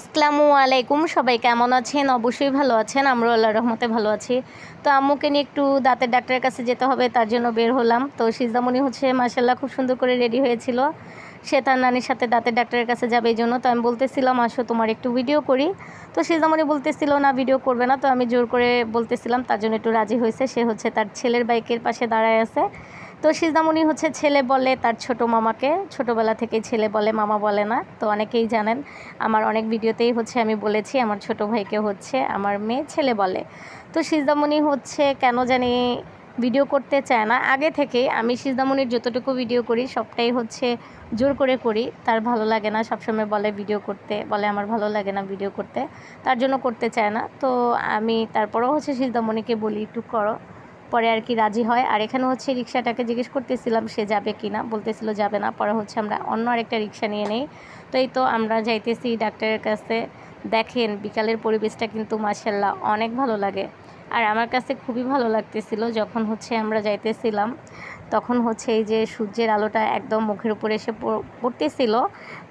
আসসালামু আলাইকুম, সবাই কেমন আছেন? অবশ্যই ভালো আছেন, আমরাও আল্লাহ রহমতে ভালো আছি। তো আম্মুকে নিয়ে একটু দাঁতের ডাক্তারের কাছে যেতে হবে, তার জন্য বের হলাম। তো সিজদামণি হচ্ছে মাসাল্লাহ খুব সুন্দর করে রেডি হয়েছিল। সে তার নানির সাথে দাঁতের ডাক্তারের কাছে যাবে এই জন্য। তো আমি বলতেছিলাম, আসো, তোমার একটু ভিডিও করি। তো সিজদামণি বলতেছিল, না, ভিডিও করবে না। তো আমি জোর করে বলতেছিলাম, তার জন্য একটু রাজি হয়েছে। সে হচ্ছে তার ছেলের বাইকের পাশে দাঁড়ায় আছে। তো সিজদামণি হচ্ছে ছেলে বলে তার ছোট মামাকে। ছোটোবেলা থেকেই ছেলে বলে, মামা বলে না। তো অনেকেই জানেন, আমার অনেক ভিডিওতেই হচ্ছে আমি বলেছি, আমার ছোট ভাইকে হচ্ছে আমার মেয়ে ছেলে বলে। তো সিজদামণি হচ্ছে কেন জানি ভিডিও করতে চায় না। আগে থেকে আমি সিজদামণির যতটুকু ভিডিও করি, সবটাই হচ্ছে জোর করে করি। তার ভালো লাগে না, সবসময় বলে ভিডিও করতে, বলে আমার ভালো লাগে না ভিডিও করতে। তার জন্য করতে চায় না। তো আমি তারপরেও হচ্ছে সিজদামণিকে বলি, একটু করো। পরে আর কি রাজি হয়। আর এখানে হচ্ছে রিক্সাটাকে জিজ্ঞেস করতেছিলাম, সে যাবে কি না? বলতেছিল যাবে না, পরে হচ্ছে আমরা অন্য আরেকটা রিক্সা নিয়ে নেই। তো এই তো আমরা যাইতেছি ডাক্তারের কাছে। দেখেন, বিকালের পরিবেশটা কিন্তু মাসাল্লাহ অনেক ভালো লাগে। আর আমার কাছে খুবই ভালো লাগতেছিল যখন হচ্ছে আমরা যাইতেছিলাম, তখন হচ্ছে এই যে সূর্যের আলোটা একদম মুখের উপরে এসে পড়তেছিল।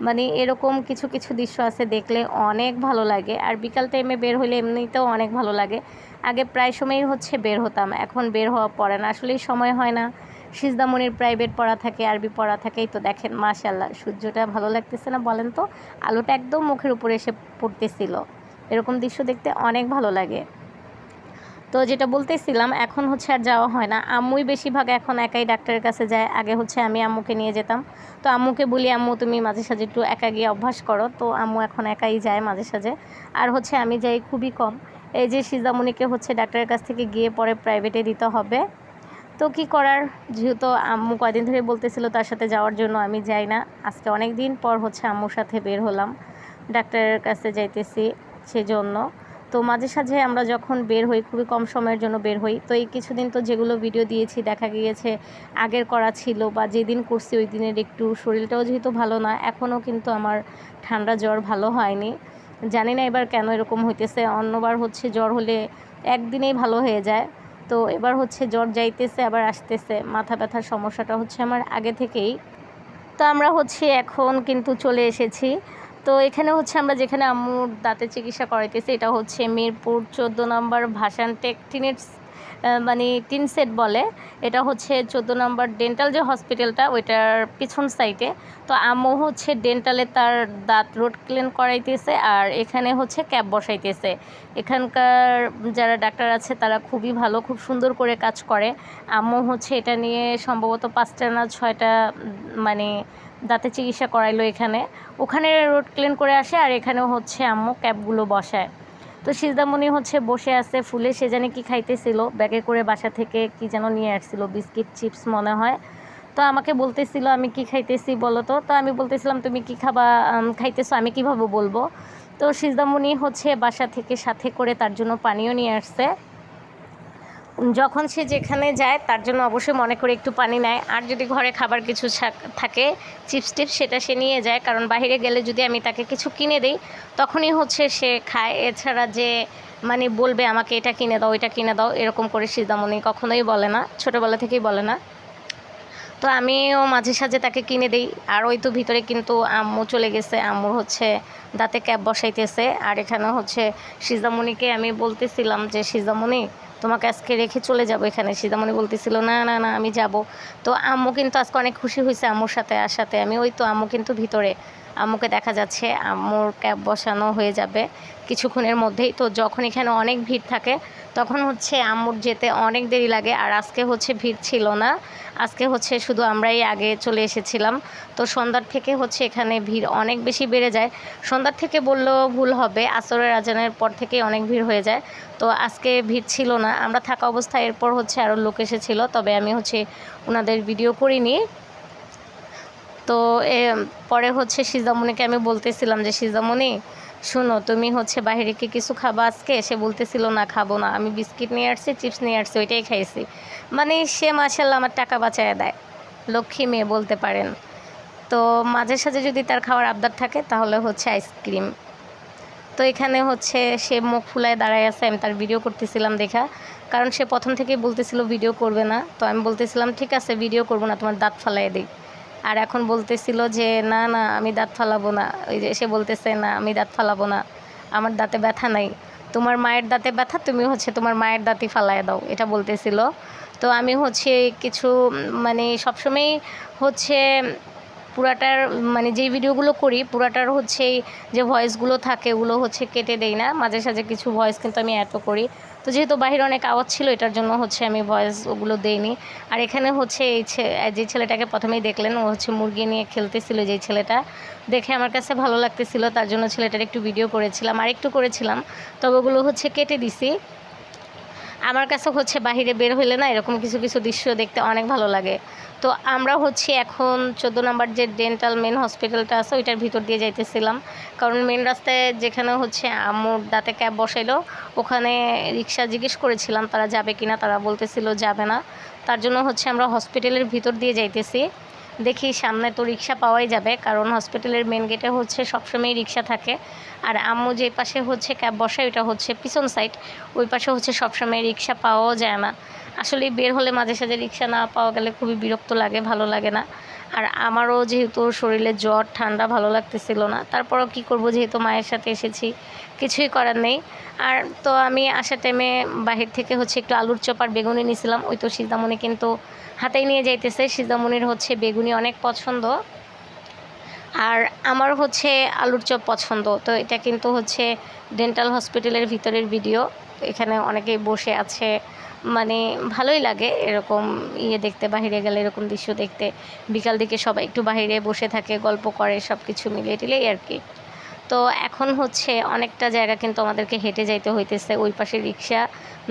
মানে এরকম কিছু কিছু দৃশ্য আছে দেখলে অনেক ভালো লাগে আর বিকাল টাইমে বের হলে এমনিতেও অনেক ভালো লাগে। আগে প্রায় সময়ই হচ্ছে বের হতাম, এখন বের হওয়া পড়ে না, আসলেই সময় হয় না। সিজদামনির প্রাইভেট পড়া থাকে, আরবি পড়া থাকেই তো দেখেন মাশাল্লাহ সূর্যটা ভালো লাগতেছে না বলেন তো? আলোটা একদম মুখের উপরে এসে পড়তেছিল। এরকম দৃশ্য দেখতে অনেক ভালো লাগে। তো যেটা বলতেছিলাম, এখন হচ্ছে আর যাওয়া হয় না। আম্মুই বেশিরভাগ এখন একাই ডাক্তারের কাছে যায়। আগে হচ্ছে আমি আম্মুকে নিয়ে যেতাম। তো আম্মুকে বলি, আম্মু, তুমি মাঝে সাঝে একটু একা গিয়ে অভ্যাস করো। তো আম্মু এখন একাই যায় মাঝে সাঝে। আর হচ্ছে আমি যাই খুবই কম। এই যে সিজামণিকে হচ্ছে ডাক্তারের কাছ থেকে গিয়ে পরে প্রাইভেটে দিতে হবে। তো কি করার? যেহেতু আম্মু কয়দিন ধরে বলতেছিল তার সাথে যাওয়ার জন্য আমি যাই না। আজকে অনেক দিন পর হচ্ছে আম্মুর সাথে বের হলাম। ডাক্তারের কাছে যাইতেছি সেজন্য। তো মাঝে সাঝে আমরা যখন বের হই, খুবই কম সময়ের জন্য বের হই। তো এই কিছুদিন তো যেগুলো ভিডিও দিয়েছি, দেখা গিয়েছে আগের করা ছিল বা যেদিন করছি ওই দিনের একটু শরীরটাও যেহেতু ভালো না, এখনও কিন্তু আমার ঠান্ডা জ্বর ভালো হয়নি। জানি না এবার কেন এরকম হইতেছে, অন্যবার হচ্ছে জ্বর হলে একদিনেই ভালো হয়ে যায়। তো এবার হচ্ছে জ্বর যাইতেছে, আবার আসতেছে। মাথা ব্যথার সমস্যাটা হচ্ছে আমার আগে থেকেই। তো আমরা হচ্ছে এখন কিন্তু চলে এসেছি। তো এখানে হচ্ছে আমরা যেখানে আম্মুর দাঁতের চিকিৎসা করাইতেছি, এটা হচ্ছে মিরপুর চোদ্দ নম্বর ভাসান টেকটিনেটস মানে টিন সেট বলে। এটা হচ্ছে চোদ্দ নম্বর ডেন্টাল যে হসপিটালটা, ওইটার পিছন সাইডে। তো আম্মু হচ্ছে ডেন্টালে তার দাঁত রোড ক্লিন করাইতেছে আর এখানে হচ্ছে ক্যাব বসাইতেছে। এখানকার যারা ডাক্তার আছে, তারা খুবই ভালো, খুব সুন্দর করে কাজ করে। আম্মু হচ্ছে এটা নিয়ে সম্ভবত পাঁচটা না ছয়টা মানে দাঁতে চিকিৎসা করাইলো এখানে। ওখানে রোড ক্লিন করে আসে আর এখানেও হচ্ছে আম্মু ক্যাবগুলো বসায়। তো সিজদামণি হচ্ছে বসে আছে, ফুলে সে জানে কি খাইতেছিল। ব্যাগে করে বাসা থেকে কি যেন নিয়ে আসছিল, বিস্কিট, চিপস মনে হয়। তো আমাকে বলতেছিল, আমি কি খাইতেছি বলো তো? তো আমি বলতেছিলাম, তুমি কি খাবা খাইতেছো? আমি কীভাবে বলব? তো সিজদামণি হচ্ছে বাসা থেকে সাথে করে তার জন্য পানিও নিয়ে আসছে। যখন সে যেখানে যায়, তার জন্য অবশ্যই মনে করে একটু পানি নেয়। আর যদি ঘরে খাবার কিছু থাকে চিপস টিপস, সেটা সে নিয়ে যায়। কারণ বাইরে গেলে যদি আমি তাকে কিছু কিনে দিই, তখনই হচ্ছে সে খায়। এছাড়া যে মানে বলবে আমাকে এটা কিনে দাও এটা কিনে দাও, এরকম করে সিদ্ধামণি কখনোই বলে না। ছোটোবেলা থেকেই বলে না। তো আমিও মাঝে সাঝে তাকে কিনে দিই। আর ওই তো ভিতরে কিন্তু আম্মু চলে গেছে। আম্মুর হচ্ছে দাঁতে ক্যাব বসাইতেছে। আর এখানে হচ্ছে সিজামণিকে আমি বলতেছিলাম যে সিজামণি তোমাকে আজকে রেখে চলে যাব এখানে। সীতামণি বলতেছিল, না না না, আমি যাব। তো আম্মু কিন্তু আজকে অনেক খুশি হয়েছে আম্মুর সাথে আসাতে আমি ওই তো আম্মু কিন্তু ভিতরে। আম্মুকে দেখা যাচ্ছে, আম্মুর ক্যাব বসানো হয়ে যাবে কিছুক্ষণের মধ্যেই। তো যখন এখানে অনেক ভিড় থাকে, তখন হচ্ছে আম্মুর যেতে অনেক দেরি লাগে আর আজকে হচ্ছে ভিড় ছিল না। আজকে হচ্ছে শুধু আমরাই আগে চলে এসেছিলাম। তো সন্ধ্যার থেকে হচ্ছে এখানে ভিড় অনেক বেশি বেড়ে যায়। সন্ধ্যার থেকে বললেও ভুল হবে, আসরের আজানের পর থেকেই অনেক ভিড় হয়ে যায়। তো আজকে ভিড় ছিল না, আমরা থাকা অবস্থায় এরপর হচ্ছে আরও লোক এসেছিল, তবে আমি হচ্ছে ওনাদের ভিডিও করিনি। তো এ, পরে হচ্ছে সিজামণিকে আমি বলতেছিলাম যে সিজামণি শোনো, তুমি হচ্ছে বাইরে কি কিছু খাবা আজকে? সে বলতেছিল, না, খাব না। আমি বিস্কিট নিয়ে আসছি, চিপস নিয়ে আসছি, ওইটাই খাইছি। মানে সে মাসাল্লাহ আমার টাকা বাঁচায় দেয়, লক্ষ্মী মেয়ে বলতে পারেন। তো মাঝে সাঝে যদি তার খাওয়ার আবদার থাকে, তাহলে হচ্ছে আইসক্রিম। তো এখানে হচ্ছে সে মুখ ফুলায় দাঁড়ায় আছে, আমি তার ভিডিও করতেছিলাম দেখা। কারণ সে প্রথম থেকেই বলতেছিল, ভিডিও করবে না। তো আমি বলতেছিলাম, ঠিক আছে, ভিডিও করব না, তোমার দাঁত ফালাই দিই। আর এখন বলতেছিল যে, না না, আমি দাঁত ফালাবো না। ওই যে সে বলতেছে, না, আমি দাঁত ফালাবো না। আমার দাঁতে ব্যথা নাই। তোমার মায়ের দাঁতে ব্যথা, তুমি হচ্ছে তোমার মায়ের দাঁতই ফালায় দাও। এটা বলতেছিল। তো আমি হচ্ছে কিছু মানে সবসময় হচ্ছে পুরাটার মানে যেই ভিডিওগুলো করি, পুরাটার হচ্ছে যে ভয়েসগুলো থাকে, ওগুলো হচ্ছে কেটে দেই না। মাঝে সাঝে কিছু ভয়েস কিন্তু আমি অ্যাডও করি। তো যেহেতু বাহিরে অনেক আওয়াজ ছিল, এটার জন্য হচ্ছে আমি ভয়েস ওগুলো দেইনি। আর এখানে হচ্ছে এই যে ছেলেটাকে প্রথমেই দেখলেন, ও হচ্ছে মুরগি নিয়ে খেলতেছিল যে ছেলেটা। দেখে আমার কাছে ভালো লাগতেছিল, তার জন্য ছেলেটার একটু ভিডিও করেছিলাম আর একটু করেছিলাম। তবে ওগুলো হচ্ছে কেটে দিছি। আমার কাছে হচ্ছে বাহিরে বের হইলে না এরকম কিছু কিছু দৃশ্য দেখতে অনেক ভালো লাগে। তো আমরা হচ্ছে এখন চোদ্দ নম্বর যে ডেন্টাল মেন হসপিটালটা আছে, ওইটার ভিতর দিয়ে যাইতেছিলাম। কারণ মেন রাস্তায় যেখানে হচ্ছে আম্মুর দাঁতে ক্যাব বসাইলো, ওখানে রিক্সা জিজ্ঞেস করেছিলাম তারা যাবে কিনা, তারা বলতেছিল যাবে না। তার জন্য হচ্ছে আমরা হসপিটালের ভিতর দিয়ে যাইতেছি। দেখি সামনে তো রিক্সা পাওয়াই যাবে, কারণ হসপিটালের মেন গেটে হচ্ছে সবসময় রিক্সা থাকে। আর আম্মু যে পাশে হচ্ছে ক্যাব বসায় ওইটা হচ্ছে পিছন সাইড ওই পাশে হচ্ছে সবসময় রিক্সা পাওয়াও যায় না। আসলে বের হলে মাঝে সাঝে রিক্সা না পাওয়া গেলে খুবই বিরক্ত লাগে, ভালো লাগে না। আর আমারও যেহেতু শরীরে জ্বর, ঠান্ডা ভালো লাগতেছিল না, তারপরও কি করব যেহেতু মায়ের সাথে এসেছি, কিছুই করার নেই। আর তো আমি আসার টাইমে বাহির থেকে হচ্ছে একটু আলুর চপ আর বেগুনি নিয়েছিলাম ওই তো সীতামণি কিন্তু হাতেই নিয়ে যাইতেছে, সীতামণির হচ্ছে বেগুনি অনেক পছন্দ। আর আমার হচ্ছে আলুর চপ পছন্দ, তো এটা কিন্তু হচ্ছে ডেন্টাল হসপিটালের ভিতরের ভিডিও এখানে অনেকেই বসে আছে। মানে ভালোই লাগে এরকম ইয়ে দেখতে, বাহিরে গেলে এরকম দৃশ্য দেখতে। বিকাল দিকে সবাই একটু বাহিরে বসে থাকে, গল্প করে সব কিছু মিলিয়ে টিলেই আর কি। তো এখন হচ্ছে অনেকটা জায়গা কিন্তু আমাদেরকে হেঁটে যাইতে হইতেছে ওই পাশে রিক্সা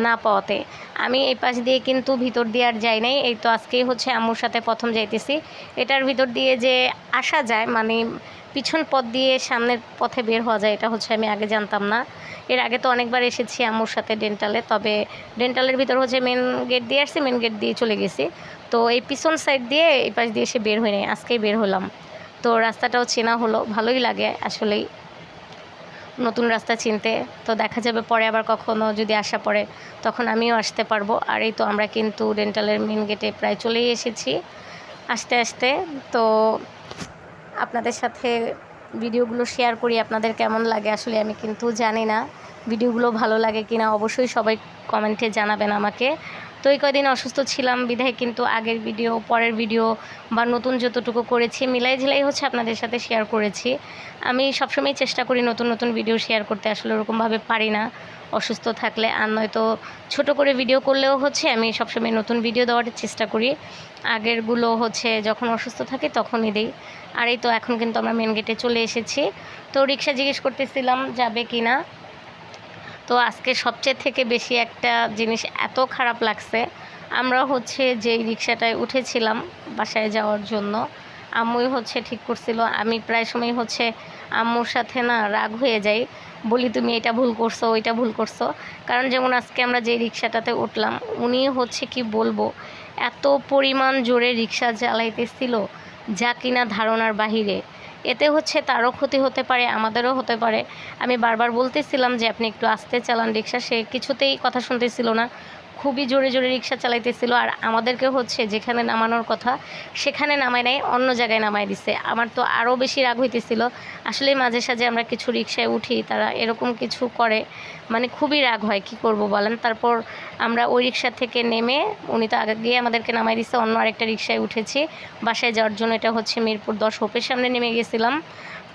না পাওয়াতে। আমি এই পাশ দিয়ে কিন্তু ভিতর দিয়ে আর যাই নাই, এই তো আজকেই হচ্ছে আম্মুর সাথে প্রথম যাইতেছি। এটার ভিতর দিয়ে যে আসা যায় মানে পিছন পথ দিয়ে সামনের পথে বের হওয়া যায়, এটা হচ্ছে আমি আগে জানতাম না। এর আগে তো অনেকবার এসেছি আম্মুর সাথে ডেন্টালে, তবে ডেন্টালের ভিতর হচ্ছে মেন গেট দিয়ে আসছি মেন গেট দিয়ে চলে গেছি। তো এই পিছন সাইড দিয়ে এই পাশ দিয়ে এসে বের হয়ে নাই, আজকেই বের হলাম। তো রাস্তাটাও চেনা হলো, ভালোই লাগে আসলেই। নতুন রাস্তা চিনতে, তো দেখা যাবে পরে আবার কখনো যদি আসা পড়ে, তখন আমিও আসতে পারব। আর এই তো আমরা কিন্তু ডেন্টালের মেন গেটে প্রায় চলেই এসেছি আস্তে আস্তে। তো আপনাদের সাথে ভিডিওগুলো শেয়ার করি, আপনাদের কেমন লাগে আসলে আমি কিন্তু জানি না। ভিডিওগুলো ভালো লাগে কিনা অবশ্যই সবাই কমেন্টে জানাবেন আমাকে। তো এই কয়দিন অসুস্থ ছিলাম বিধায়, কিন্তু আগের ভিডিও, পরের ভিডিও বা নতুন যতটুকু করেছি, মিলাই ঝিলাই হচ্ছে আপনাদের সাথে শেয়ার করেছি। আমি সবসময় চেষ্টা করি নতুন নতুন ভিডিও শেয়ার করতে, আসলে ওরকমভাবে পারি না। অসুস্থ থাকলে, আর নয়তো ছোট করে ভিডিও করলেও হচ্ছে, আমি সবসময় নতুন ভিডিও দেওয়ার চেষ্টা করি। আগেরগুলো হচ্ছে, যখন অসুস্থ থাকে তখনই দিই। আর এই তো এখন কিন্তু আমরা মেন গেটে চলে এসেছি। তো রিক্সা জিজ্ঞেস করতেছিলাম, যাবে কি না তো আজকে সবচেয়ে থেকে বেশি একটা জিনিস এত খারাপ লাগছে। আমরা হচ্ছে যেই রিক্সাটায় উঠেছিলাম বাসায় যাওয়ার জন্য, আম্মুই হচ্ছে ঠিক করছিল। আমি প্রায় সময় হচ্ছে আম্মুর সাথে না রাগ হয়ে যাই, বলি, তুমি এটা ভুল করছ, ওইটা ভুল করছ। কারণ যেমন আজকে আমরা যে রিক্সাটাতে উঠলাম, উনি হচ্ছে কি বলব, এত পরিমাণ জোরে রিক্সা চালাইতেছিল যা কিনা ধারণার বাহিরে। এতে হচ্ছে তারও ক্ষতি হতে পারে, আমাদেরও হতে পারে। আমি বারবার বলতেছিলাম যে, আপনি একটু আসতে চালান রিক্সা, সে কিছুতেই কথা শুনতেছিল না। খুবই জোরে জোরে রিক্সা চালাইতেছিল আর আমাদেরকে হচ্ছে যেখানে নামানোর কথা সেখানে নামায় নাই, অন্য জায়গায় নামায় দিছে। আমার তো আরও বেশি রাগ হইতেছিল। আসলে মাঝে সাঝে আমরা কিছু রিক্সায় উঠি, তারা এরকম কিছু করে। মানে খুবই রাগ হয়, কি করব বলেন? তারপর আমরা ওই রিক্সা থেকে নেমে উনি তো আগে গিয়ে আমাদেরকে নামাই দিছে, অন্য আরেকটা রিক্সায় উঠেছি। বাসায় যাওয়ার জন্য এটা হচ্ছে মিরপুর দশ হোপের সামনে নেমে গেছিলাম।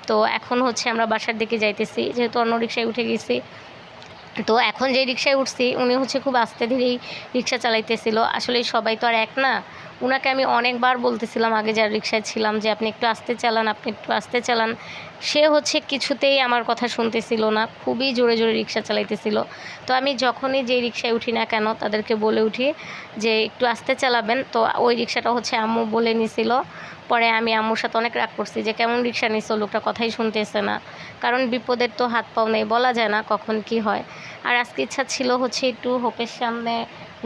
তো এখন হচ্ছে আমরা বাসার দিকে যাইতেছি, যেহেতু অন্য রিক্সায় উঠে গেছি। তো এখন যে রিক্সায় উঠছি, উনি হচ্ছে খুব আস্তে ধীরেই রিক্সা চালাইতেছিল। আসলে সবাই তো আর এক না। উনাকে আমি অনেকবার বলতেছিলাম, আগে যার রিক্সায় ছিলাম যে আপনি একটু আস্তে চালান, আপনি একটু আস্তে চালান। সে হচ্ছে কিছুতেই আমার কথা শুনতেছিল না, খুবই জোরে জোরে রিক্সা চালাইতেছিল। তো আমি যখনই যে রিক্সায় উঠি না কেন, তাদেরকে বলে উঠি যে একটু আস্তে চালাবেন। তো ওই রিক্সাটা হচ্ছে আম্মু বলে নিছিল। পরে আমি আম্মুর সাথে অনেক রাগ করছি যে কেমন রিক্সা নিছো, লোকটা কথাই শুনতেছে না। কারণ বিপদের তো হাত পাও নেই, বলা যায় না কখন কি হয়। আর আজকে ইচ্ছা ছিল হচ্ছে একটু হোপের সামনে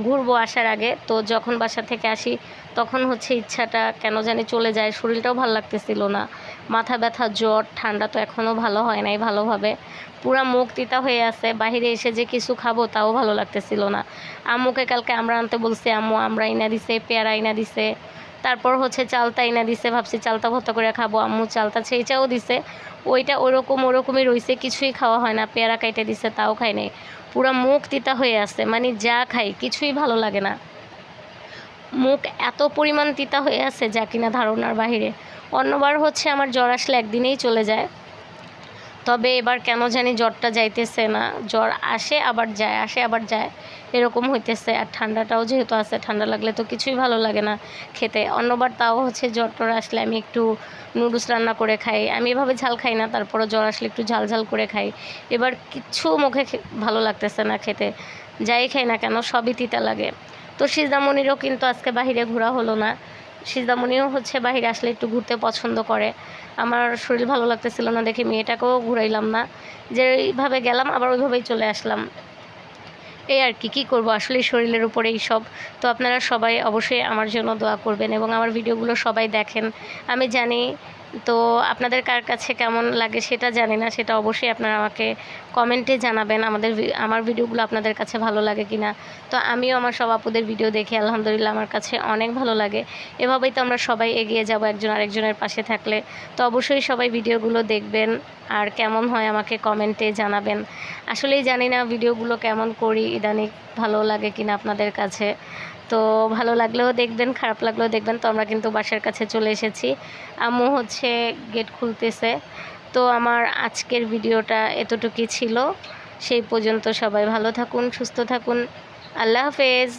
ঘুরবো আসার আগে। তো যখন বাসা থেকে আসি, তখন হচ্ছে ইচ্ছাটা কেন জানি চলে যায়, শরীরটাও ভালো লাগতেছিল না। মাথা ব্যথা, জ্বর, ঠান্ডা তো এখনও ভালো হয় নাই ভালোভাবে। পুরা মুখ তিতা হয়ে আছে বাইরে এসে যে কিছু খাব তাও ভালো লাগতেছিল না। আম্মুকে কালকে আমরা আনতে বলছি, আম্মু, আমরা ইনা দিছে, পেয়ারা ইনা দিছে। তারপর হচ্ছে চালতা এনে দিছে, ভাবছি চালতা ভর্তা করে খাব। আম্মু চালতা ছেঁচাও দিছে। ওইটা ওরকম ওরকমই রইছে, কিছুই খাওয়া হয় না, পেয়ারা কাইটে দিছে, তাও খাই নাই। পুরো মুখ তিতা হয়ে আছে মানে যা খাই কিছুই ভালো লাগে না। মুখ এত পরিমাণ তিতা হয়ে আছে যা কিনা ধারণার বাহিরে। অন্যবার হচ্ছে আমার জ্বর আসলে একদিনেই চলে যায়। তবে এবার কেন জানি জ্বরটা যাইতেছে না। জ্বর আসে আবার যায়, আসে আবার যায়। এরকম হইতেছে আর ঠান্ডাটাও যেহেতু আছে, ঠান্ডা লাগলে তো কিছুই ভালো লাগে না খেতে। অন্যবার তাও হচ্ছে জ্বর টর আসলে আমি একটু নুডলস রান্না করে খাই। আমি এভাবে ঝাল খাই না তারপরে জ্বর আসলে একটু ঝাল ঝাল করে খাই। এবার কিচ্ছু মুখে ভালো লাগতেছে না খেতে। যাই খাই না কেন, সবই তিতা লাগে। তো সিজদামণিরও কিন্তু আজকে বাহিরে ঘোরা হলো না। সিজদামণিও হচ্ছে বাহিরে আসলে একটু ঘুরতে পছন্দ করে। আমার শরীর ভালো লাগতেছিল না দেখে মেয়েটাকেও ঘুরাইলাম না। যে এইভাবে গেলাম, আবার ওইভাবেই চলে আসলাম। এই আর কি, কী করব? আসলে শরীরের উপরেই সব। তো আপনারা সবাই অবশ্যই আমার জন্য দোয়া করবেন এবং আমার ভিডিওগুলো সবাই দেখেন। আমি জানি তো আপনাদের কার কাছে কেমন লাগে সেটা জানি না, সেটা অবশ্যই আপনারা আমাকে কমেন্টে জানাবেন আমাদের আমার ভিডিওগুলো আপনাদের কাছে ভালো লাগে কি না তো আমিও আমার সব আপুদের ভিডিও দেখে, আলহামদুলিল্লাহ আমার কাছে অনেক ভালো লাগে। এভাবেই তো আমরা সবাই এগিয়ে যাব একজন আরেকজনের পাশে থাকলে। তো অবশ্যই সবাই ভিডিওগুলো দেখবেন আর কেমন হয় আমাকে কমেন্টে জানাবেন। আসলেই জানি না ভিডিওগুলো কেমন করি, ইদানিং ভালো লাগে কিনা আপনাদের কাছে। তো ভালো লাগলেও দেখবেন, খারাপ লাগলেও দেখবেন। তো আমরা কিন্তু বাসার কাছে চলে এসেছি। আম্মু হচ্ছে গেট খুলতেছে। তো আমার আজকের ভিডিওটা এতটুকুই ছিল। সেই পর্যন্ত সবাই ভালো থাকুন, সুস্থ থাকুন। আল্লাহ হাফেজ।